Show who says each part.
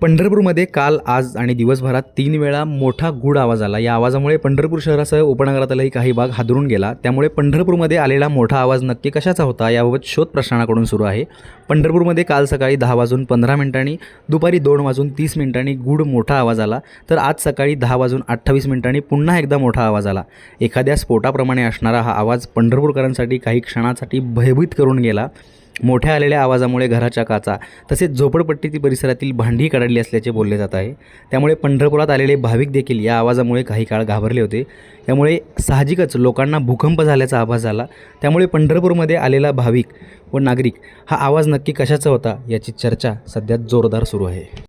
Speaker 1: पंढरपूरमध्ये काल आज आणि दिवसभरात तीन वेळा मोठा गुढ आवाज आला. या आवाजामुळे पंढरपूर शहरासह उपनगरातलाही काही भाग हादरून गेला. त्यामुळे पंढरपूरमध्ये आलेला मोठा आवाज नक्की कशाचा होता याबाबत शोध प्रशासनाकडून सुरू आहे. पंढरपूरमध्ये काल सकाळी दहा वाजून पंधरा मिनिटांनी दुपारी दोन वाजून तीस मिनिटांनी गुढ मोठा आवाज आला. तर आज सकाळी दहा वाजून अठ्ठावीस मिनिटांनी पुन्हा एकदा मोठा आवाज आला. एखाद्या स्फोटाप्रमाणे असणारा हा आवाज पंढरपूरकरांसाठी काही क्षणासाठी भयभीत करून गेला. मोठ्या आलेल्या आवाजामुळे घराच्या काचा तसेच झोपडपट्टी परिसरातील भांडी कडाडली असल्याचे बोलले जात आहे. त्यामुळे पंढरपुरात आलेले भाविक देखील या आवाजामुळे काही काळ घाबरले होते. त्यामुळे साहजिकच लोकांना भूकंप झाल्याचा आभास झाला. त्यामुळे पंढरपूरमध्ये आलेला भाविक व नागरिक हा आवाज नक्की कशाचा होता याची चर्चा सध्या जोरदार सुरू आहे.